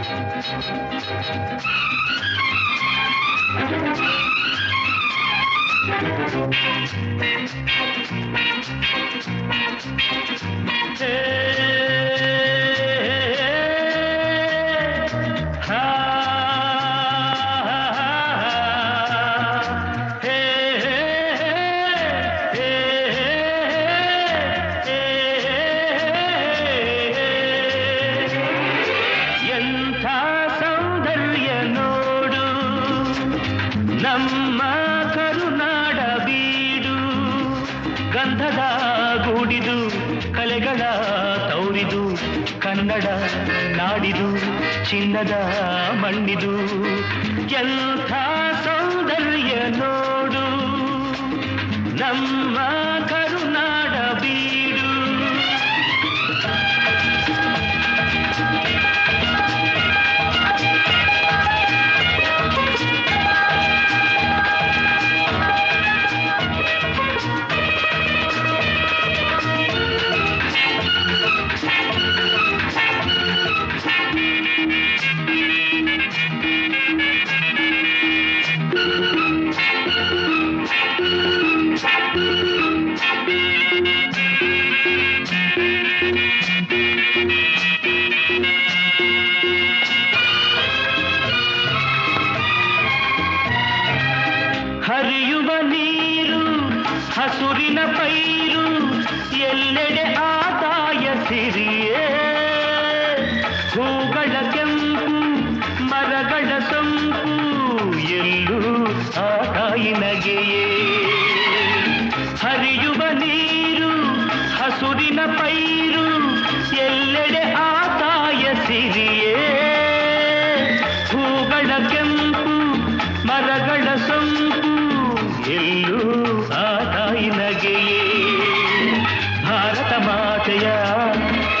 ಎಂಥ ನಮ್ಮ ಕರುನಾಡ ಬೀಡು ಗಂಧದ ಗೂಡಿದು ಕಲೆಗಳ ತೌರಿದು ಕನ್ನಡ ನಾಡಿದು ಚಿನ್ನದ ಮಣ್ಣಿದು ಎಂಥ ಹಸುರಿನ ಪೈರು ಎಲ್ಲೆಡೆ ಆದಾಯ ಸಿರಿಯೇ. ಹೂಗಳ ಕೆಂಪು, ಮರಗಳ ಸಂಪು ಎಲ್ಲೂ ಆ ತಾಯಿನಗೆಯೇ ಹರಿಯುವ ನೀರು ಹಸುರಿನ ಪೈರು ತಾಯಿನಗೆಯೇ ಭಾರತ ಮಾತೆಯ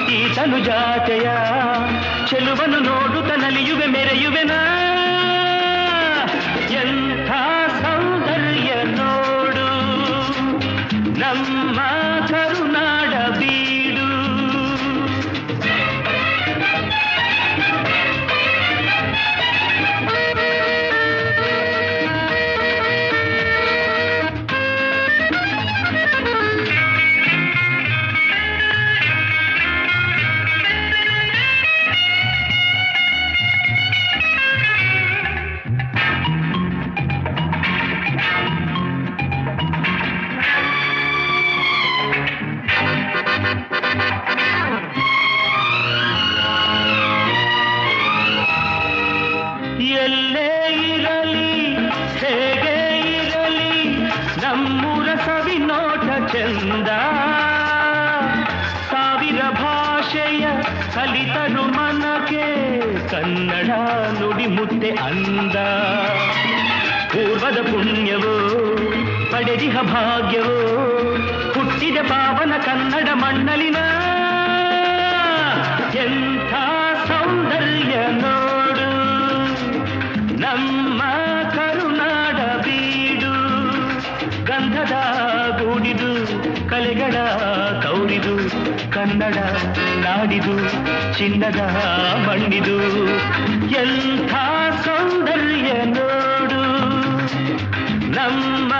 ಈ ತನು ಜಾತೆಯ ಚೆಲುವನ್ನು ನೋಡುತ್ತ ನಲಿಯುವೆ ಮೆರೆಯುವೆನಾ ಎಂಥ ಚಂದ. ಸಾವಿರ ಭಾಷೆಯ ಕಲಿತರು ಮನಕ್ಕೆ, ಕನ್ನಡ ನುಡಿ ಮುದ್ದೆ ಅಂದ. ಪೂರ್ವದ ಪುಣ್ಯವೋ, ಪಡೆದಿಹ ಭಾಗ್ಯವೋ, ಹುಟ್ಟಿದ ಪಾವನ ಕನ್ನಡ ಮಣ್ಣಲಿನ ಕಲೆಗಳ ಕೌರಿದು ಕನ್ನಡ ನಾಡಿದು ಚಿನ್ನದ ಮಣ್ಣಿದು ಎಂಥ ಸೌಂದರ್ಯ ನೋಡು. ನಮ್ಮ